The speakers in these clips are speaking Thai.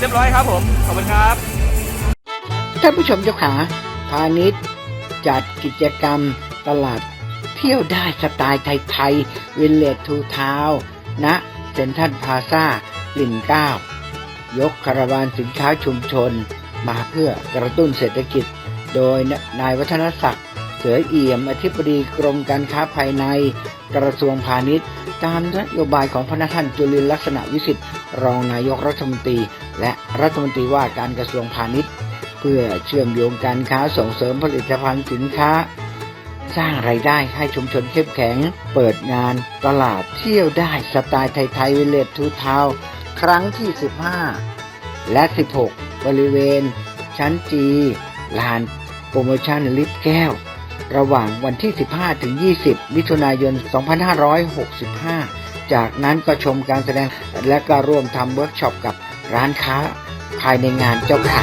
เรียบร้อยครับผม ขอบคุณครับ ท่านผู้ชมเจ้าขาพาณิชย์จัดกิจกรรมตลาดเที่ยวได้สไตล์ไทยๆวินเลจทูทาวณเซ็นทรัลพาซาปิ่นเก้ายกคาราวานสินค้าชุมชน มาเพื่อกระตุ้นเศรษฐกิจ โดยนายวัฒนศักดิ์ เสือเอี่ยมอธิบดีกรมการค้าภายใน กระทรวงพาณิชย์ ตามนโยบายของพระท่านจุลินลักษณะวิสิทธิ์ รองนายกรัฐมนตรี และรัฐมนตรีว่าการกระทรวงพาณิชย์ เพื่อเชื่อมโยงการค้าส่งเสริมผลิตภัณฑ์สินค้า สร้างไรายได้ให้ชุมชนเข้มแข็ง เปิดงานตลาดเที่ยวได้สไตล์ไทยๆวิเลจทูทาวครั้งที่ 15 และ 16 บริเวณ ชั้นจีลานโปรโมชั่นลิฟต์แก้ว ระหว่างวันที่ 15 ถึง 20 มิถุนายน 2565 จากนั้นก็ชมการแสดงและก็ร่วมทำเวิร์กช็อปกับร้านค้าภายในงานเจ้าค่ะ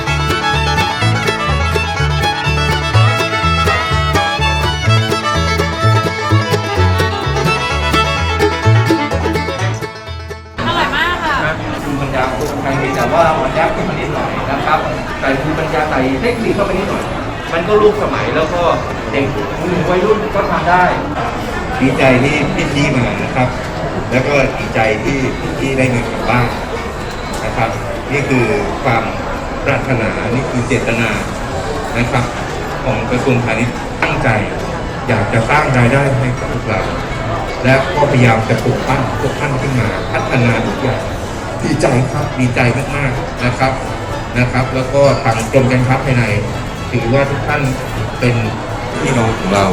อร่อยมากค่ะภูมิปัญญาคนไทยแต่ว่ามันยากขึ้นมานิดหน่อยนะครับใส่ภูมิปัญญาใส่เทคนิคเข้าไปนิดหน่อย มันก็ร่วมสมัยแล้วก็เด็กวัยรุ่นก็ทำได้ดีใจที่พี่ชี้มานะครับ แล้วก็ดีใจที่พี่ได้เงินกลับบ้านนะครับ นี่คือความปรารถนานี่คือเจตนานะครับ ของกระทรวงพาณิชย์ตั้งใจ อยากจะสร้างรายได้ให้กับพวกเราและก็พยายามจะปลุกปั้นพวกท่านขึ้นมาพัฒนาทุกอย่างดีใจครับดีใจมากๆนะครับนะครับ แล้วก็ทางกรมการค้าภายใน ถือว่าทุกท่านเป็นพี่น้องของเรา